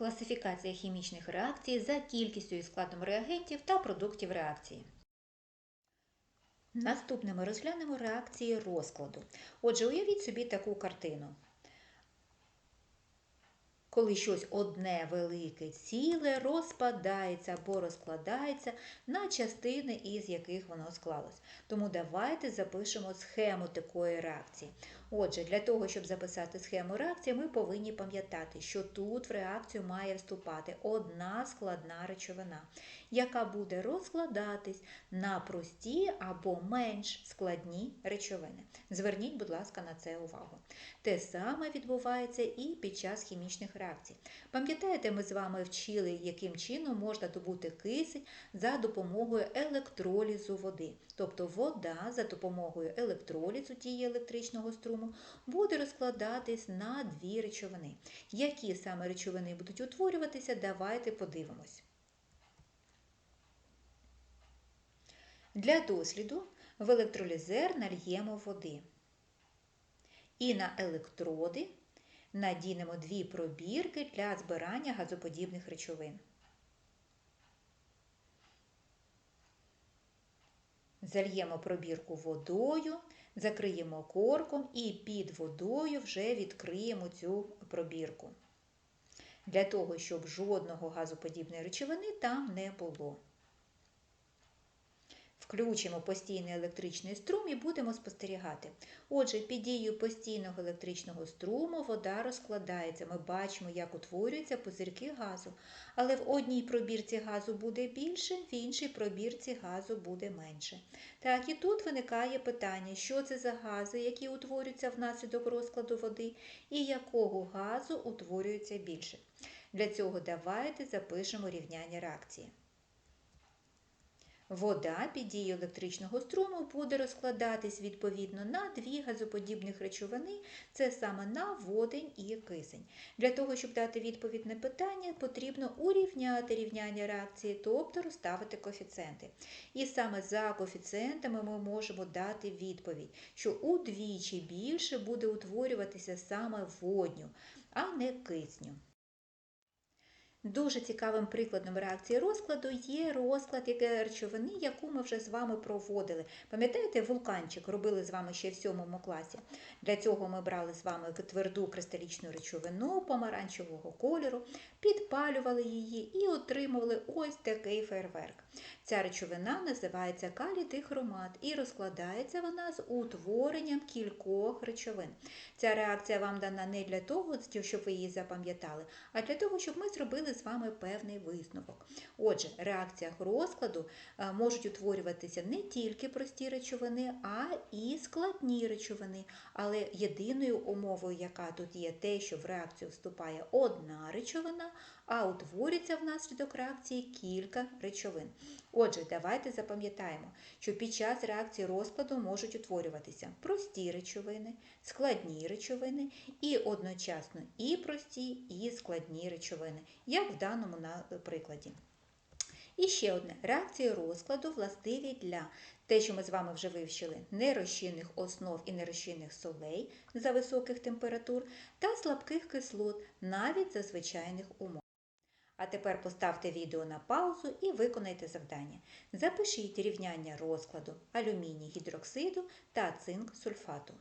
Класифікація хімічних реакцій за кількістю і складом реагентів та продуктів реакції. Наступне ми розглянемо реакції розкладу. Отже, уявіть собі таку картину. Коли щось одне велике ціле розпадається або розкладається на частини, із яких воно склалось. Тому давайте запишемо схему такої реакції. Отже, для того, щоб записати схему реакції, ми повинні пам'ятати, що тут в реакцію має вступати одна складна речовина, яка буде розкладатись на прості або менш складні речовини. Зверніть, будь ласка, на це увагу. Те саме відбувається і під час хімічних реакцій. Пам'ятаєте, ми з вами вчили, яким чином можна добути кисень за допомогою електролізу води. Тобто вода за допомогою електролізу дії електричного струму буде розкладатись на дві речовини. Які саме речовини будуть утворюватися, давайте подивимось. Для досліду в електролізер нальємо води. І на електроди надінемо дві пробірки для збирання газоподібних речовин. Зальємо пробірку водою, закриємо корком і під водою вже відкриємо цю пробірку. Для того, щоб жодного газоподібної речовини там не було. Включимо постійний електричний струм і будемо спостерігати. Отже, під дією постійного електричного струму вода розкладається. Ми бачимо, як утворюються пузирки газу. Але в одній пробірці газу буде більше, в іншій пробірці газу буде менше. Так, і тут виникає питання, що це за гази, які утворюються внаслідок розкладу води, і якого газу утворюється більше. Для цього давайте запишемо рівняння реакції. Вода під дією електричного струму буде розкладатись відповідно на дві газоподібних речовини, це саме на водень і кисень. Для того, щоб дати відповідь на питання, потрібно урівняти рівняння реакції, тобто розставити коефіцієнти. І саме за коефіцієнтами ми можемо дати відповідь, що удвічі більше буде утворюватися саме водню, а не кисню. Дуже цікавим прикладом реакції розкладу є розклад речовини, яку ми вже з вами проводили. Пам'ятаєте, вулканчик робили з вами ще в сьомому класі. Для цього ми брали з вами тверду кристалічну речовину помаранчевого кольору, підпалювали її і отримували ось такий фейерверк. Ця речовина називається калій-дихромат і розкладається вона з утворенням кількох речовин. Ця реакція вам дана не для того, щоб ви її запам'ятали, а для того, щоб ми зробили з вами певний висновок. Отже, в реакціях розкладу е, можуть утворюватися не тільки прості речовини, а і складні речовини. Але єдиною умовою, яка тут є, те, що в реакцію вступає одна речовина, а утворюється внаслідок реакції кілька речовин. Отже, давайте запам'ятаємо, що під час реакції розкладу можуть утворюватися прості речовини, складні речовини і одночасно і прості, і складні речовини, як в даному прикладі. І ще одне реакції розкладу властиві для те, що ми з вами вже вивчили, нерозчинних основ і нерозчинних солей за високих температур та слабких кислот навіть за звичайних умов. А тепер поставте відео на паузу і виконайте завдання. Запишіть рівняння розкладу алюміній гідроксиду та цинк сульфату.